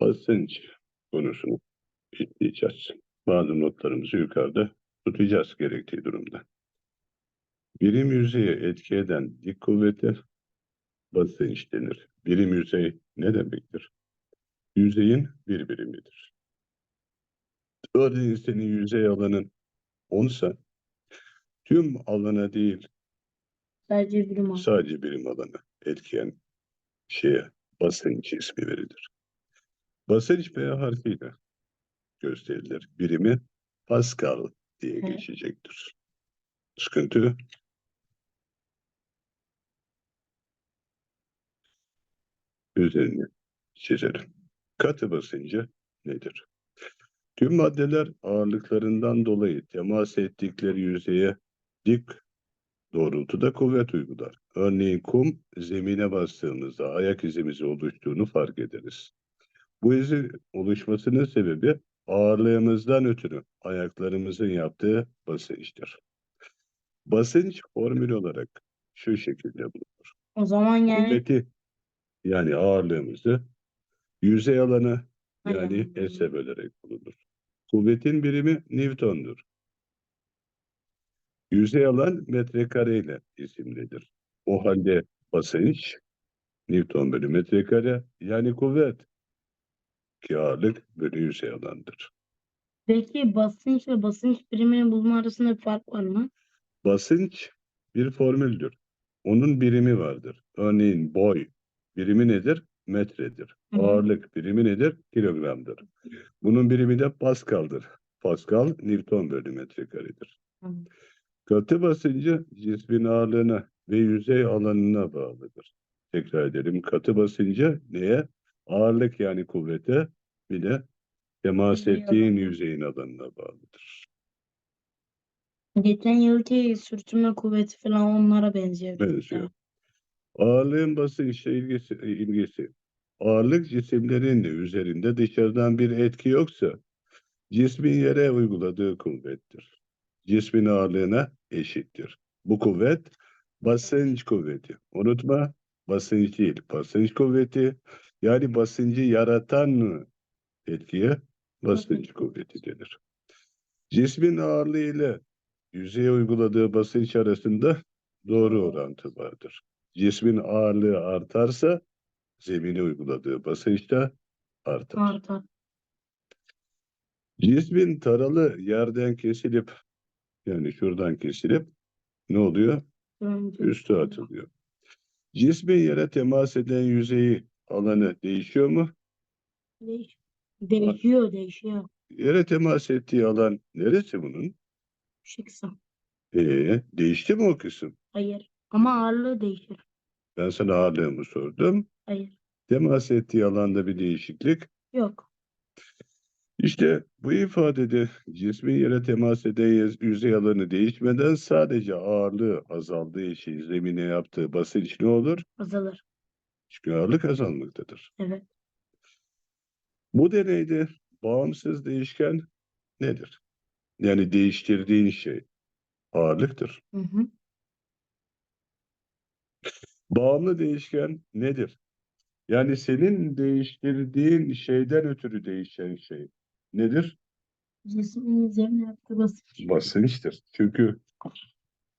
Basınç konusunu işleyeceğiz. Bazı notlarımızı yukarıda tutacağız gerektiği durumda. Birim yüzeye etki eden dik kuvvete basınç denir. Birim yüzey ne demektir? Yüzeyin bir birimidir. Örneğin senin yüzey alanın 10 ise tüm alana değil Sadece birim al. sadece birim alana etkiyen şeye basınç ismi verilir. Basınç P harfiyle gösterilir. Birimi Pascal diye Evet. geçecektir. Sıkıntı üzerine çizelim. Katı basıncı nedir? Tüm maddeler ağırlıklarından dolayı temas ettikleri yüzeye dik doğrultuda kuvvet uygular. Örneğin kum zemine bastığımızda ayak izimizi oluştuğunu fark ederiz. Bu izin oluşmasının sebebi ağırlığımızdan ötürü ayaklarımızın yaptığı basınçtır. Basınç formül olarak şu şekilde bulunur. O zaman yani Kuvveti yani ağırlığımızı yüzey alanı yani Aynen. S'e bölerek bulunur. Kuvvetin birimi Newton'dur. Yüzey alan metrekare ile isimlidir. O halde basınç Newton bölü metrekare yani kuvvet ki ağırlık bölü yüzey alandır. peki basınç ve basınç birimini bulma arasında bir fark var mı? Basınç bir formüldür. Onun birimi vardır. Örneğin boy birimi nedir? Metredir. Hı hı. Ağırlık birimi nedir? Kilogramdır. Bunun birimi de Pascal'dır. Pascal Newton bölü metrekaredir. Katı basıncı cismin ağırlığına ve yüzey alanına bağlıdır. Tekrar edelim. Katı basıncı neye? Ağırlık yani kuvvete bir de temas Yüzey ettiğin alanı. yüzeyin alanına bağlıdır. Geçen yılki sürtünme kuvveti falan onlara benziyor. Benziyor. Ağırlığın basınçla ilgisi, ilgisi. Ağırlık cisimlerin üzerinde dışarıdan bir etki yoksa cismin yere uyguladığı kuvvettir. Cismin ağırlığına eşittir. Bu kuvvet basınç kuvveti. Unutma basınç değil, basınç kuvveti. Yani basıncı yaratan etkiye Basınç kuvveti denir. Cismin ağırlığı ile yüzeye uyguladığı basınç arasında doğru orantı vardır. Cismin ağırlığı artarsa zemine uyguladığı basınç da artar. Artar. Cismin taralı yerden kesilip yani şuradan kesilip ne oluyor? Önce Üstü atılıyor. Cismin yere temas eden yüzeyi alanı değişiyor mu? Değiş- Değişiyor, değişiyor. Yere temas ettiği alan neresi bunun? Şu kısım. Ee, değişti mi o kısım? Hayır. Ama ağırlığı değişir. Ben sana ağırlığımı sordum. Hayır. Temas ettiği alanda bir değişiklik Yok. İşte bu ifadede cismin yere temas eden yüz- yüzey alanı değişmeden sadece ağırlığı azaldığı için zemine yaptığı basınç ne olur? Azalır. Çünkü ağırlık azalmaktadır. Evet. Bu deneyde bağımsız değişken nedir? Yani değiştirdiğin şey ağırlıktır. Hı hı. Bağımlı değişken nedir? Yani senin değiştirdiğin şeyden ötürü değişen şey nedir? Cismin üzerine yaptığı basınç. basınçtır. Çünkü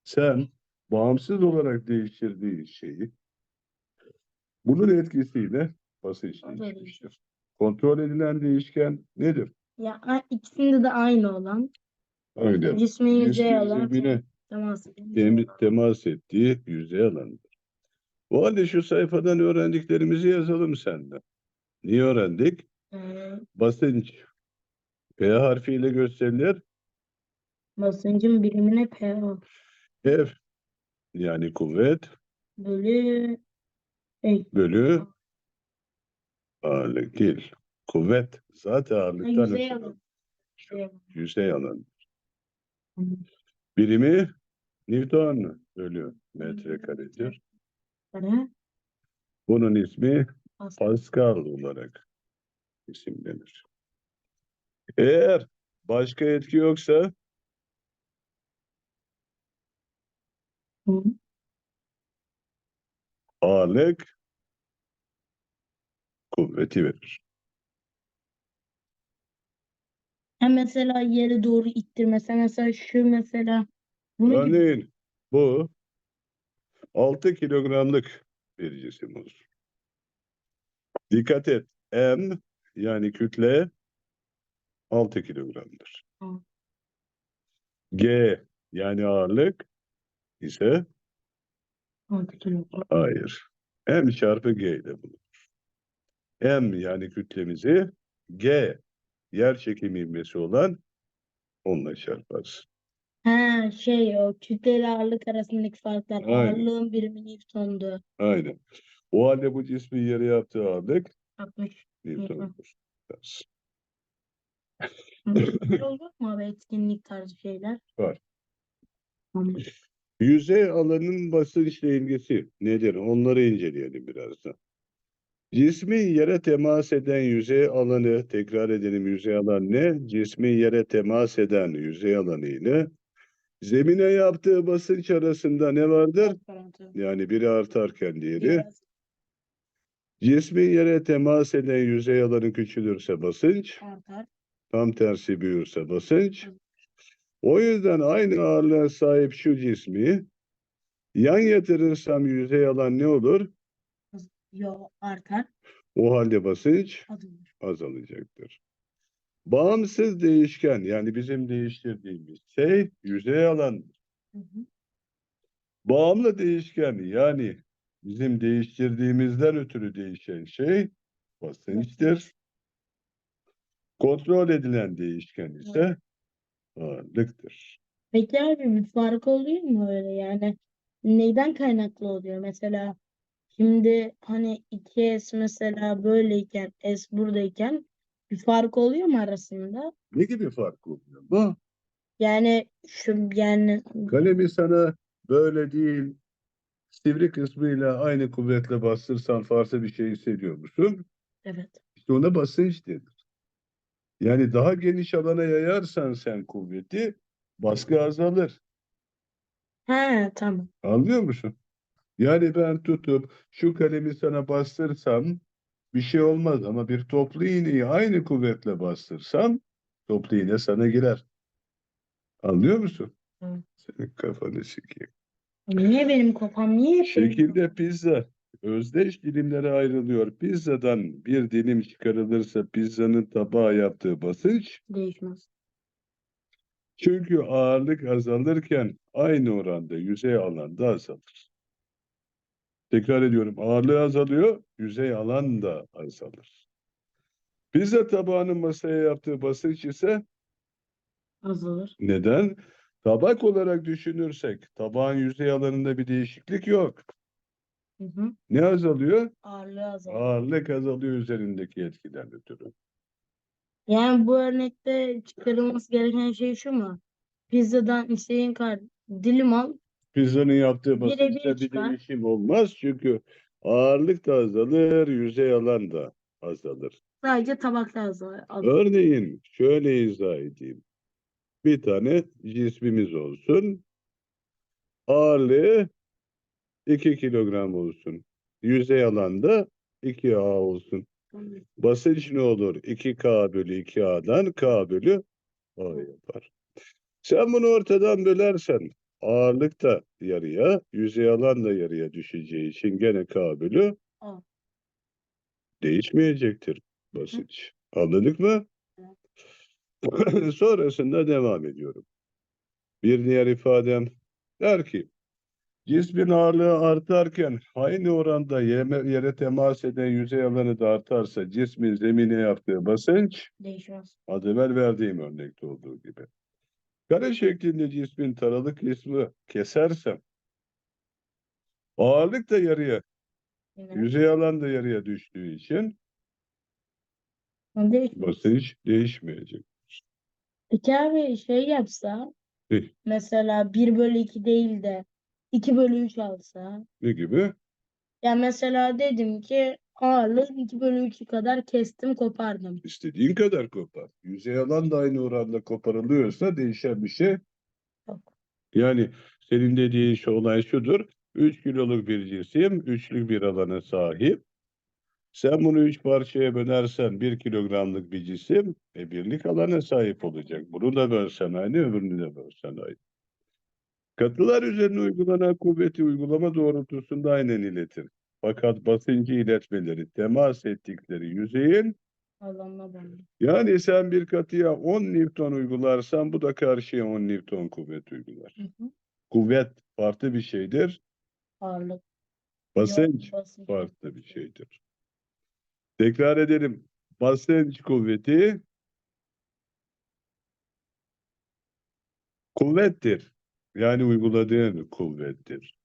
sen bağımsız olarak değiştirdiğin şeyi bunun etkisiyle basınç değişmiştir. Kontrol edilen değişken nedir? Ya ikisinde de aynı olan Öyle. cismin yüzey zemine temas temas ettiği yüzey alanıdır. O halde şu sayfadan öğrendiklerimizi yazalım seninle. Niye öğrendik? Basınç P harfiyle gösterilir. basıncın birimine PO F yani kuvvet bölü şey, bölü ağırlık değil. Kuvvet zaten ha, ağırlıktan yüzey ötürü. alan. Şey, yüzey alanı. Birimi Newton bölü metrekaredir. Para, Bunun ismi Pascal. Pascal olarak isimlenir. Eğer başka etki yoksa Hı. Ağırlık kuvveti verir. Ha mesela yere doğru ittirmese mesela şu mesela bunu gibi. Örneğin bu 6 kilogramlık bir cisim olsun. Dikkat et. M yani kütle 6 kilogramdır. Hı. G yani ağırlık ise hayır. M çarpı G ile bulunur. M yani kütlemizi G yer çekimi ivmesi olan onunla çarparız. Ha şey o kütle ile ağırlık arasındaki farklar. Aynen. Ağırlığın birimi Newton'du. Aynen. O halde bu cismin yere yaptığı ağırlık 60. Newton'dur. Böyle olacak mı abi etkinlik tarzı şeyler? Var. Tamam. Yüzey alanın basınçla ilgisi nedir? Onları inceleyelim biraz da. Cismin yere temas eden yüzey alanı, tekrar edelim yüzey alan ne? Cismin yere temas eden yüzey alanı ile zemine yaptığı basınç arasında ne vardır? Yani biri artarken diğeri. Cismin yere temas eden yüzey alanı küçülürse basınç, artar. tam tersi büyürse basınç. O yüzden aynı ağırlığa sahip şu cismi yan yatırırsam yüzey alan ne olur? Yo artar. O halde basınç azalacaktır. Bağımsız değişken yani bizim değiştirdiğimiz şey yüzey alandır. Hı hı. Bağımlı değişken yani bizim değiştirdiğimizden ötürü değişen şey basınçtır. Kontrol edilen değişken ise ağırlıktır. Peki abi bir fark oluyor mu öyle yani neyden kaynaklı oluyor mesela şimdi hani 2S mesela böyleyken S buradayken bir fark oluyor mu arasında? Ne gibi fark oluyor bu? Yani şu yani Kalemi sana böyle değil, sivri kısmıyla aynı kuvvetle bastırsan farklı bir şey hissediyor musun? evet İşte ona basınç denir. Yani daha geniş alana yayarsan sen kuvveti, baskı azalır. ha tamam Anlıyor musun? Yani ben tutup şu kalemi sana bastırsam bir şey olmaz ama bir toplu iğneyi aynı kuvvetle bastırsam toplu iğne sana girer. Anlıyor musun? Hı. Senin kafanı sikeyim. niye benim kafam niye Şekilde pizza özdeş dilimlere ayrılıyor. Pizzadan bir dilim çıkarılırsa pizzanın tabağa yaptığı basınç değişmez çünkü ağırlık azalırken aynı oranda yüzey alanda azalır. Tekrar ediyorum ağırlığı azalıyor, yüzey alan da azalır. Pizza tabağının masaya yaptığı basınç ise azalır neden? Tabak olarak düşünürsek tabağın yüzey alanında bir değişiklik yok. hı hı. Ne azalıyor? ağırlığı azalır Ağırlık azalıyor üzerindeki etkiden ötürü. yani bu örnekte çıkarılması gereken şey şu mu pizzadan istediğin kadar dilim al Pizzanın yaptığı basınçta bir çıkar. değişim olmaz çünkü ağırlık da azalır, yüzey alan da azalır. sadece tabakta azalır. Örneğin şöyle izah edeyim. Bir tane cismimiz olsun. Ağırlığı 2 kilogram olsun. Yüzey alanda 2A olsun. Basınç ne olur? 2K bölü 2A'dan K bölü A yapar. Sen bunu ortadan bölersen ağırlık da yarıya, yüzey alan da yarıya düşeceği için gene K bölü A. değişmeyecektir basınç. Anladık mı? Sonrasında devam ediyorum. Bir diğer ifadem der ki cismin ağırlığı artarken aynı oranda yeme- yere temas eden yüzey alanı da artarsa cismin zemine yaptığı basınç Değişmez. az evvel verdiğim örnekte olduğu gibi. Kare şeklinde cismin taralık kısmı kesersem ağırlık da yarıya, Yine. yüzey alan da yarıya düştüğü için Değişmez. basınç değişmeyecek. Peki abi şey yapsa Eh. mesela 1 bölü 2 değil de 2 bölü 3 alsa Ne gibi? ya mesela dedim ki ağırlığı 2 bölü 3 kadar kestim kopardım. İstediğin kadar kopar. Yüzey alan da aynı oranda koparılıyorsa değişen bir şey Yok. Yani Senin dediğin şu olay şudur. 3 kiloluk bir cisim, üçlük bir alana sahip. Sen bunu üç parçaya bölersen bir kilogramlık bir cisim e, birlik alana sahip olacak. Bunu da bölsen aynı, öbürünü de bölsen aynı. Katılar üzerine uygulanan kuvveti uygulama doğrultusunda aynen iletir. Fakat basıncı iletmeleri temas ettikleri yüzeyin yani sen bir katıya 10 Newton uygularsan bu da karşıya 10 Newton kuvvet uygular. Hı hı. Kuvvet farklı bir şeydir. Ağırlık. Basınç Yok, basınç. farklı bir şeydir. Tekrar edelim. Basınç kuvveti kuvvettir. Yani uyguladığın kuvvettir.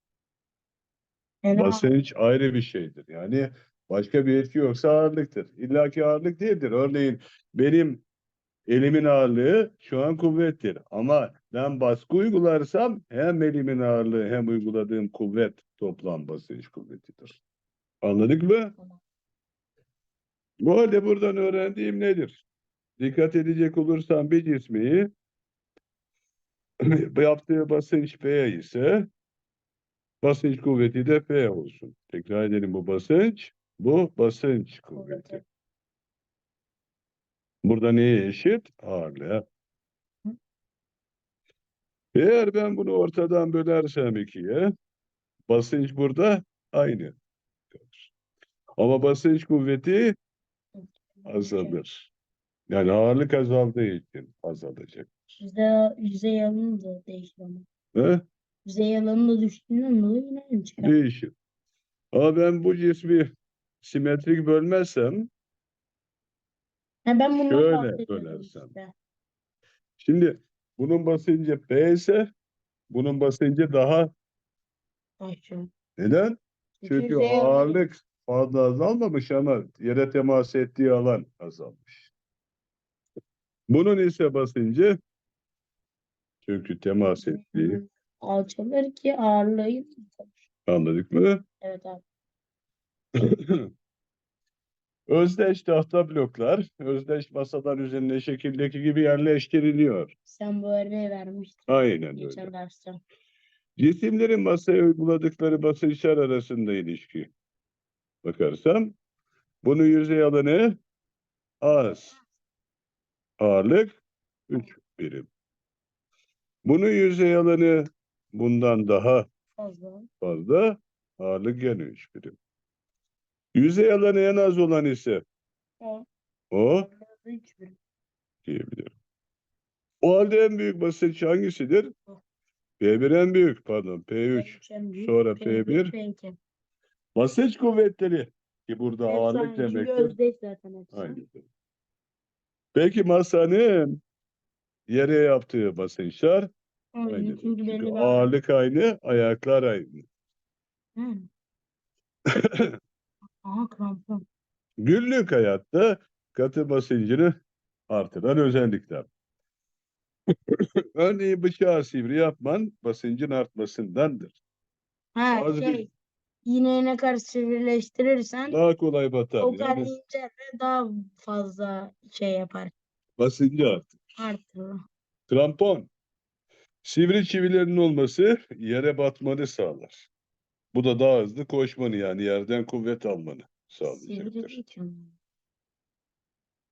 Basınç ayrı bir şeydir. Yani başka bir etki yoksa ağırlıktır. İlla ki ağırlık değildir. Örneğin benim elimin ağırlığı şu an kuvvettir. Ama ben baskı uygularsam hem elimin ağırlığı hem uyguladığım kuvvet toplam basınç kuvvetidir. Anladık mı? Tamam. Bu halde buradan öğrendiğim nedir? Dikkat edecek olursam bir cismi yaptığı basınç P ise basınç kuvveti de P olsun. Tekrar edelim bu basınç. Bu basınç kuvveti. Burada neye eşit? Ağırlığa. Eğer ben bunu ortadan bölersem ikiye, basınç burada aynı. Ama basınç kuvveti azalır. Yani ağırlık azaldığı için azalacak. Yüzey, yüzey alanı da değişiyor. He? Yüzey alanı da düştüğünden dolayı yine çıkar. Değişir. Ama ben bu cismi simetrik bölmezsem, Ha, ben bundan Şöyle bahsediyorum bölersem. işte. şimdi bunun basıncı P ise, bunun basıncı daha Aşağı. neden? Çünkü yüzey alanı- ağırlık fazla azalmamış ama yere temas ettiği alan azalmış. Bunun ise basıncı çünkü temas ettiği. Alçalır ki ağırlığı yükselir. anladık mı? Evet abi. Özdeş tahta bloklar özdeş masalar üzerinde şekildeki gibi yerleştiriliyor. Sen bu örneği vermiştin Aynen öyle. geçen derste. Cisimlerin masaya uyguladıkları basınçlar arasında ilişki. Bakarsam bunun yüzey alanı az. Ağırlık 3 birim. Bunun yüzey alanı bundan daha Fazla. fazla. Ağırlık 3 birim. Yüzey alanı en az olan ise O. o Üç birim. diyebilirim. O halde en büyük basınç hangisidir? O. P1 en büyük pardon P3. P3 en büyük, sonra P1, P1. P2. Basınç kuvvetleri ki burada Hepsi ağırlık demektir. zaten. Peki masanın yere yaptığı basınçlar Aynı. çünkü bir ağırlık aynı, ayaklar aynı. Hı. Aha krampon. Günlük hayatta katı basıncını artıran özellikler. Örneğin bıçağı sivri yapman basıncın artmasındandır. Ha Az bir- şey. Yine ne kadar sivrileştirirsen Daha kolay batar. o kadar Yani ince ve daha fazla şey yapar. basıncı artır. Artırır. Krampon. Sivri çivilerin olması yere batmanı sağlar. Bu da daha hızlı koşmanı yani yerden kuvvet almanı sağlayacaktır.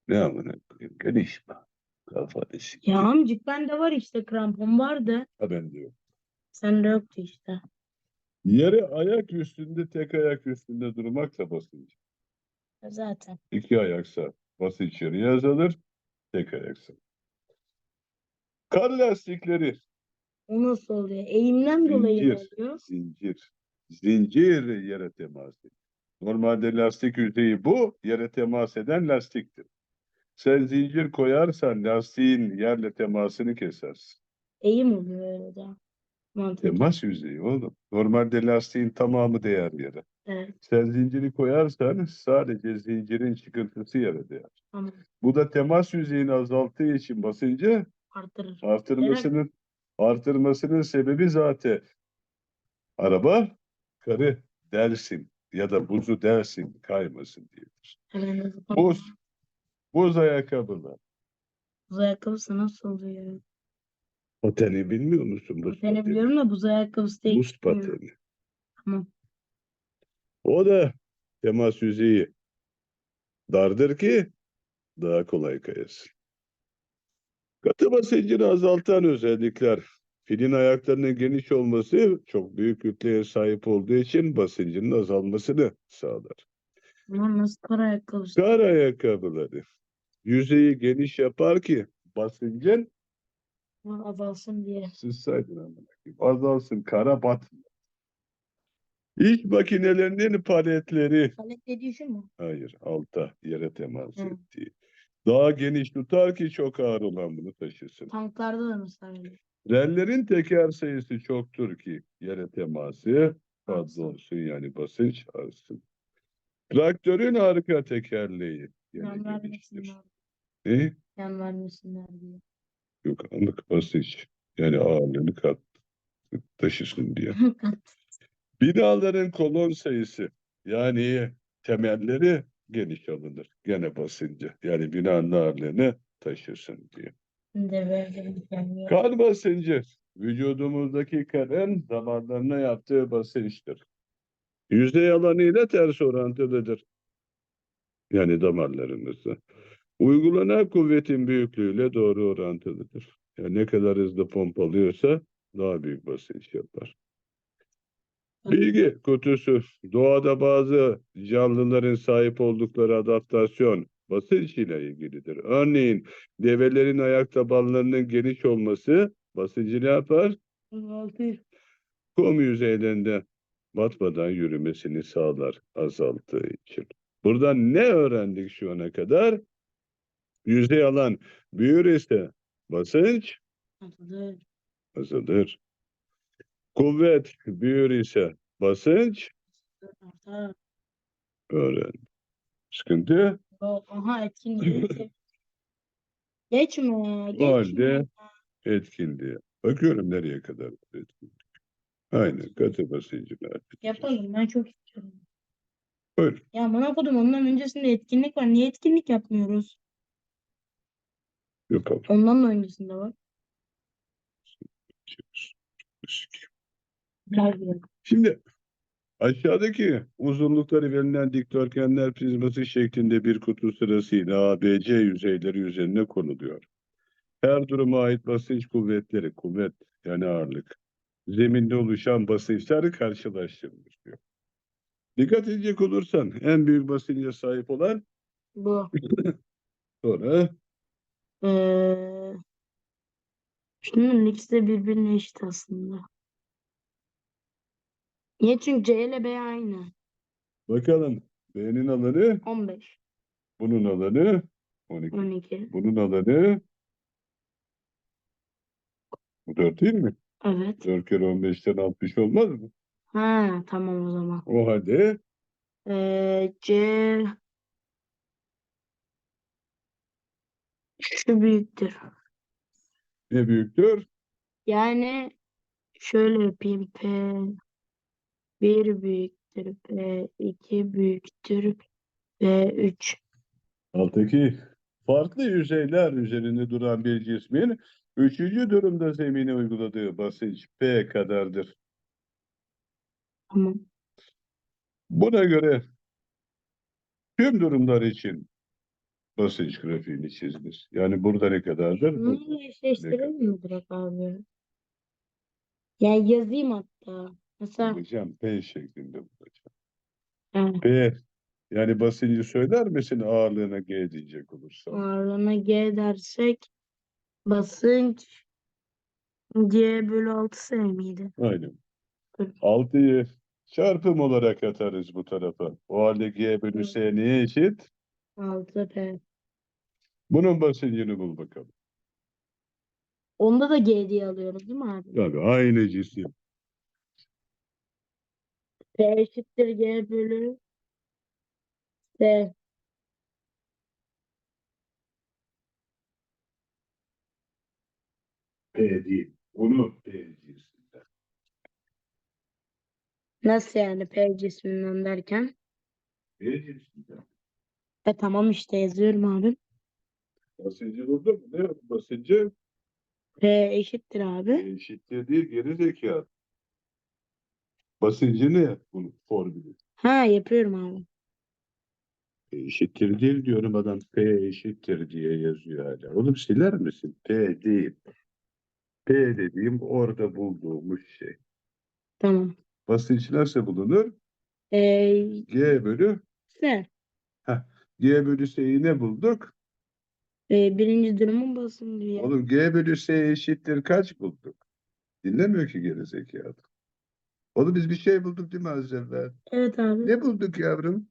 Ne amına koyayım gelişme. Kafanı sik. Ya amcık bende var işte krampon vardı. Ha ben diyor. Sende yoktu işte. Yere ayak üstünde tek ayak üstünde durmakla basınç. Zaten. İki ayaksa basınç yarıya azalır. Tek ayaksa. Kar lastikleri O nasıl oluyor? Eğimden dolayı mı Zincir. oluyor? zincir. Zincir yere temas ediyor. Normalde lastik yüzeyi bu. Yere temas eden lastiktir. Sen zincir koyarsan lastiğin yerle temasını kesersin. Eğim oluyor öyle de. Mantıklı. Temas yüzeyi oğlum. Normalde lastiğin tamamı değer yere. Evet. Sen zinciri koyarsan sadece zincirin çıkıntısı yere değer. Tamam. Bu da temas yüzeyini azalttığı için basıncı Artırır. artırmasının artırmasının sebebi zaten araba karı dersin ya da buzu dersin kaymasın diyedir. Buz, buz ayakkabılar. Buz ayakkabısı nasıl oluyor? Pateni bilmiyor musun? Buz Pateni pateni. biliyorum da buz ayakkabısı değil. Buz pateni. Tamam. O da temas yüzeyi dardır ki daha kolay kayasın. Katı basıncını azaltan özellikler. Filin ayaklarının geniş olması çok büyük kütleye sahip olduğu için basıncının azalmasını sağlar. Nasıl kar ayakkabısı? Kar ayakkabıları yüzeyi geniş yapar ki basıncın Azalsın diye. sızsaydın amına azalsın, kara batma. İş makinelerinin paletleri Palet dediği şu mu? Hayır, alta yere temas Hı. ettiği. Daha geniş tutar ki çok ağır olan bunu taşısın. Tanklarda da mesela öyle. Rellerin teker sayısı çoktur ki yere teması fazla olsun yani basınç artsın. Traktörün arka tekerleği yani Yan geniştir. vermesinler. Ne? Yan vermesinler diye. Yok anlık basınç yani ağırlığını kat taşısın diye. Binaların kolon sayısı yani temelleri geniş alınır. Gene basıncı yani binanın ağırlığını taşısın diye. Kan basıncı vücudumuzdaki kanın damarlarına yaptığı basınçtır. Yüzey alanıyla ters orantılıdır. Yani damarlarımızda. Uygulanan kuvvetin büyüklüğüyle doğru orantılıdır. Yani ne kadar hızlı pompalıyorsa daha büyük basınç yapar. Bilgi kutusu. Doğada bazı canlıların sahip oldukları adaptasyon basınç ile ilgilidir. Örneğin develerin ayak tabanlarının geniş olması basıncı ne yapar? Azaltıyor. kum yüzeylerinde batmadan yürümesini sağlar azalttığı için. Buradan ne öğrendik şu ana kadar? Yüzey alan büyür ise basınç Azaltıyor. azalır. Kuvvet büyür ise basınç Artar. öğren. Sıkıntı Yok. Aha etkinlik. Geçme. Geçme. halde etkinliğe. Bakıyorum nereye kadar bu etkinlik. Aynen katı basıncını artık. Yapalım. Ben çok istiyorum. Buyur. Ya bana kodum ondan öncesinde etkinlik var. Niye etkinlik yapmıyoruz? Yapalım. Ondan da öncesinde var. Gel buraya. Şimdi aşağıdaki uzunlukları verilen dikdörtgenler prizması şeklinde bir kutu sırasıyla ABC yüzeyleri üzerine konuluyor. Her duruma ait basınç kuvvetleri, kuvvet yani ağırlık, zeminde oluşan basınçlar karşılaştırılır diyor. Dikkat edecek olursan en büyük basınca sahip olan Bu. sonra Ee, şunun ikisi de birbirine eşit aslında. Niye? Çünkü C ile B aynı. bakalım B'nin alanı, 15, bunun alanı 12, 12. bunun alanı bu 4 değil mi? Evet. 4 kere 15'ten 60 olmaz mı? Ha, tamam o zaman. O halde Ee, C şu büyüktür. ne büyüktür? Yani şöyle yapayım. P 1 büyüktür. P 2 büyüktür. P 3. Alttaki farklı yüzeyler üzerinde duran bir cismin üçüncü durumda zemine uyguladığı basınç P kadardır. Tamam. Buna göre tüm durumlar için basınç grafiğini çiziniz. Yani burada ne kadardır? Bununla eşleştirelim mi direkt abi? Yani yazayım hatta. Mesela Hocam P şeklinde bulacağım. evet, P yani basıncı söyler misin ağırlığına G diyecek olursa? ağırlığına G dersek basınç G bölü 6 S miydi? Aynen. Evet. 6'yı çarpım olarak atarız bu tarafa. O halde G bölü S neye eşit? 6 P. Bunun basıncını bul bakalım. Onda da G diye alıyoruz değil mi abi? Tabii aynı cisim. P eşittir G bölü S. P değil. Bunu P cinsinden. Nasıl yani P cisminden derken? P cinsinden. E tamam işte yazıyorum abi. Basıncı buldun mu? Ne basıncı? P eşittir abi. Eşittir değil geri zekalı. Basıncı ne bunun formülü? Ha yapıyorum abi. Eşittir değil diyorum adam P eşittir diye yazıyor hala. Oğlum siler misin? P değil. P dediğim orada bulduğumuz şey. Tamam. Basınç nasıl bulunur? E, G bölü S. G bölü S'yi ne bulduk? E, birinci durumun basıncı. Oğlum G bölü S eşittir kaç bulduk? Dinlemiyor ki geri zekalı. Oğlum biz bir şey bulduk değil mi az evvel? Evet abi. Ne bulduk yavrum?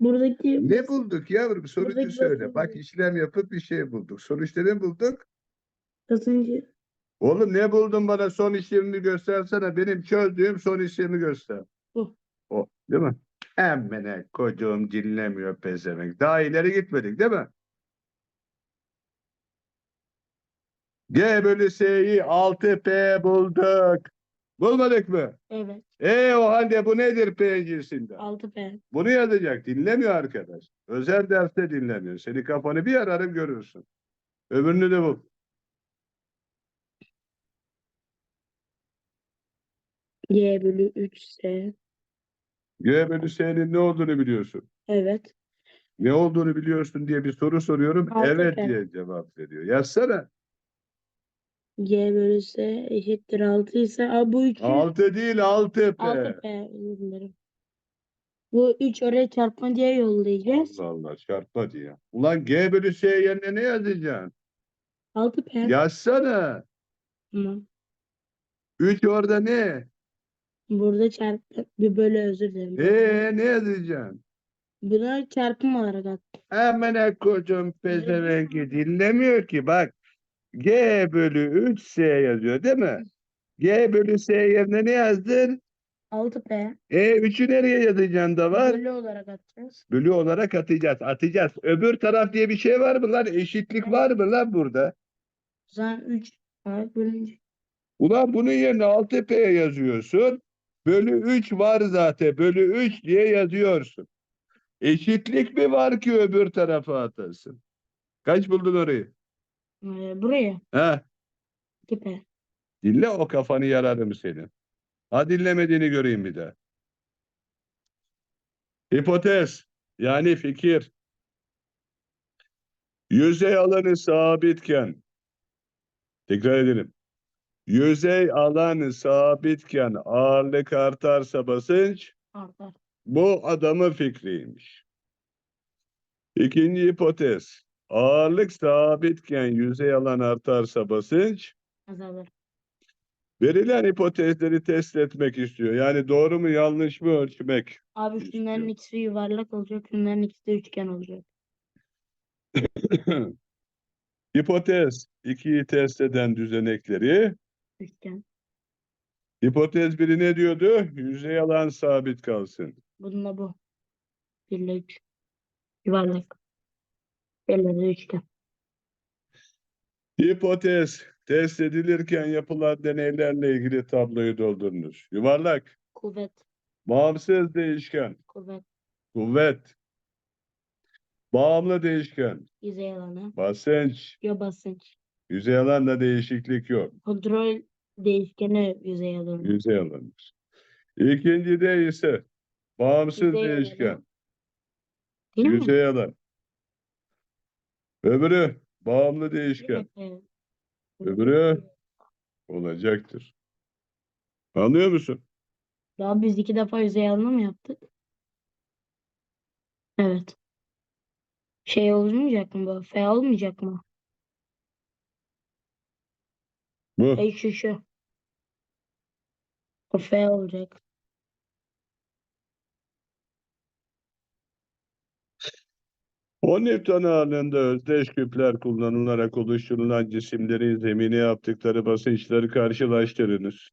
Buradaki Ne bulduk yavrum? Sonucu Buradaki söyle. Bak basıncı. işlem yapıp bir şey bulduk. Sonuçta ne bulduk? basıncı. Oğlum ne buldun bana son işlemini göstersene. Benim çözdüğüm son işlemi göster. Bu. O değil mi? Emmene kocuğum dinlemiyor pezevenk. Daha ileri gitmedik değil mi? G bölü S'yi 6P bulduk. Bulmadık mı? Evet. E o halde bu nedir P cinsinden? 6P. Bunu yazacak. Dinlemiyor arkadaş. Özel derste dinlemiyor. Seni kafanı bir ararım görürsün. Öbürünü de bul. Y bölü 3S. G bölü S'nin ne olduğunu biliyorsun. Evet. Ne olduğunu biliyorsun diye bir soru soruyorum. Altı evet P. diye cevap veriyor. Yazsana. Y bölü S eşittir 6 ise Aa, bu 3 6 değil 6 P. 6P özür dilerim. Bu 3 oraya çarpma diye yollayacağız. Allah Allah çarpma diye. Ulan G bölü S yerine ne yazacaksın? 6P. Yazsana. Tamam. 3 orada ne? Burada çarpı bir bölü özür dilerim. Ee ne yazacaksın? Buna çarpım olarak attım. Hemen kocuğum pezevenki dinlemiyor ki bak. G bölü 3 S yazıyor değil mi? G bölü S yerine ne yazdın? 6P. E 3'ü nereye yazacaksın da var? Bölü olarak atacağız. Bölü olarak atacağız. Atacağız. Öbür taraf diye bir şey var mı lan? Eşitlik var mı lan burada? O zaman 3 olarak bölünce. Ulan bunun yerine 6P yazıyorsun. Bölü 3 var zaten. Bölü 3 diye yazıyorsun. Eşitlik mi var ki öbür tarafa atasın? Kaç buldun orayı? Ee, buraya Ha? 2P. Dinle o kafanı yararım senin. Ha dinlemediğini göreyim bir daha. Hipotez yani fikir. Yüzey alanı sabitken tekrar edelim. Yüzey alanı sabitken ağırlık artarsa basınç Artar. bu adamın fikriymiş. İkinci hipotez. Ağırlık sabitken yüzey alan artarsa basınç Azalır. verilen hipotezleri test etmek istiyor. Yani doğru mu yanlış mı ölçmek. Abi şunların ikisi yuvarlak olacak. Şunların ikisi de üçgen olacak. Hipotez 2'yi test eden düzenekleri. Üçgen. Hipotez 1'i ne diyordu? Yüzey alan sabit kalsın. Bununla bu. 1 3. Yuvarlak. Belli de üçgen. Hipotez test edilirken yapılan deneylerle ilgili tabloyu doldurunuz. Yuvarlak, Kuvvet. bağımsız değişken, Kuvvet. kuvvet, bağımlı değişken, Yüzey alanı. basınç, Yo basınç. yüzey alanda değişiklik yok. Kontrol değişkeni yüzey alanı. Yüzey alanı. İkincide ise bağımsız Yüzey alanı. değişken, Değil mi? yüzey alan. Öbürü bağımlı değişken. Öbürü? olacaktır. Anlıyor musun? Daha biz iki defa yüzey alanı mı yaptık? Evet. Şey olmayacak mı bu? F olmayacak mı? Bu. E şu şu. O F olacak. O Newton ağırlığında özdeş küpler kullanılarak oluşturulan cisimlerin zemine yaptıkları basınçları karşılaştırınız.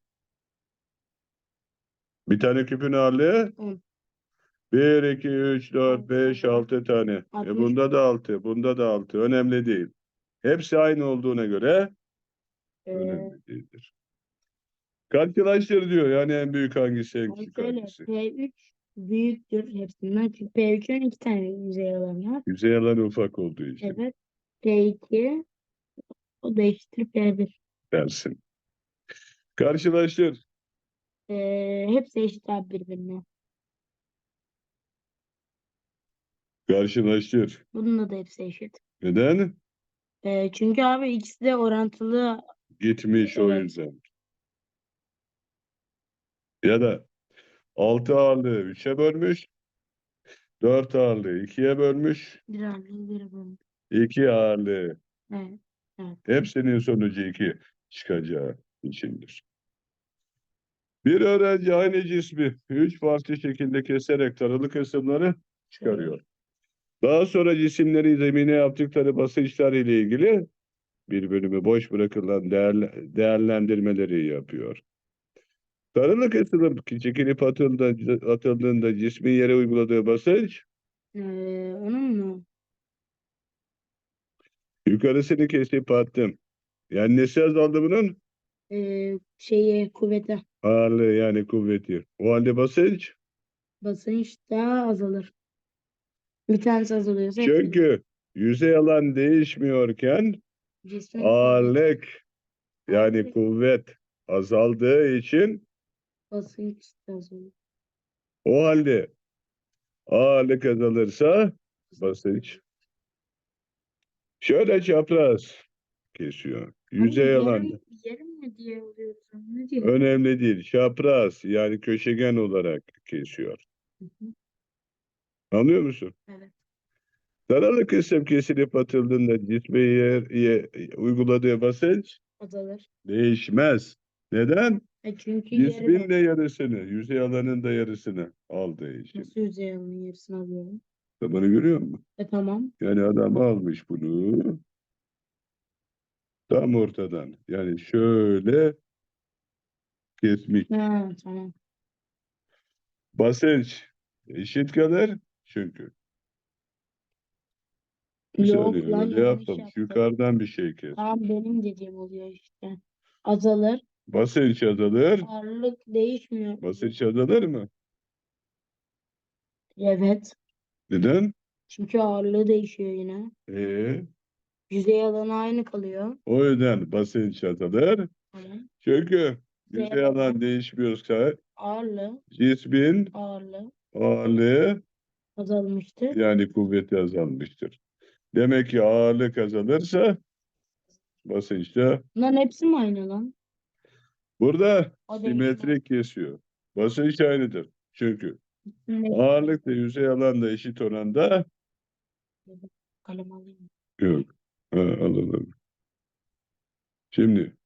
Bir tane küpün ağırlığı On. 1, 2, 3, 4, 5, 6 tane. E bunda da 6, bunda da 6. Önemli değil. Hepsi aynı olduğuna göre Ee, önemli değildir. Karşılaştır diyor. Yani en büyük hangisi, en küçük hangisi? P3 büyüktür hepsinden. Çünkü P3'ün iki tane yüzey alanı var. Yüzey alanı ufak olduğu için. Evet. P2 o da eşittir P1. dersin. Karşılaştır. Ee, hepsi eşit abi birbirine. Karşılaştır. Bununla da hepsi eşit. Neden? Ee, çünkü abi ikisi de orantılı. Gitmiş o Evet. yüzden. Ya da 6 ağırlığı 3'e bölmüş. 4 ağırlığı 2'ye bölmüş. Bir ağırlığı bir bölüm. 2 ağırlığı Evet. Evet. hepsinin sonucu 2 çıkacağı içindir. Bir öğrenci aynı cismi 3 farklı şekilde keserek taralı kısımları çıkarıyor. Daha sonra cisimleri zemine yaptıkları basınçlar ile ilgili bir bölümü boş bırakılan değerle- değerlendirmeleri yapıyor. Taralı kısım çekilip atıldığında, atıldığında cismin yere uyguladığı basınç Ee, onun mu? yukarısını kesip attım. Yani nesi azaldı bunun? Ee, şeyi kuvvete. Ağırlığı yani kuvveti. O halde basınç Basınç da azalır. Bir tanesi azalıyorsa hepsi çünkü yüzey alan değişmiyorken cismin ağırlık yani kuvvet azaldığı için basınç da azalır. o halde ağırlık azalırsa basınç şöyle çapraz kesiyor. Yüzey alan yarım, mı diye oluyorsun? Ne diyor? önemli değil. Çapraz yani köşegen olarak kesiyor. Hı hı, Anlıyor musun? Evet. Taralı kısım kesilip atıldığında cisme yer, ye- uyguladığı basınç Azalır. değişmez. Neden? E çünkü Cismin yarı de yarısını, yüzey alanın da yarısını aldığı için. nasıl yüzey alanın yarısını alıyorum? Tabanı görüyor musun? E tamam. Yani adam almış bunu tam ortadan. Yani şöyle kesmiş. Ha, tamam. Basınç eşit kalır çünkü. Bir Yok saniye, lan öyle yanlış yapmamış. yaptım. Yukarıdan bir şey kes. Tamam benim dediğim oluyor işte. Azalır. Basınç azalır. Ağırlık değişmiyor. Basınç azalır mı? Evet. Neden? Çünkü ağırlığı değişiyor yine. Ee, Yüzey alanı aynı kalıyor. o yüzden basınç azalır. Tamam. Çünkü Yüzey alan değişmiyorsa ağırlığı, cismin ağırlığı ağırlığı azalmıştır. yani kuvveti azalmıştır. Demek ki ağırlık azalırsa basınç da Bunların hepsi mi aynı lan? Burada simetrik kesiyor. Basınç aynıdır. Çünkü ağırlık da yüzey alan da eşit oranda Kalem alayım. yok. Ha, alalım. Şimdi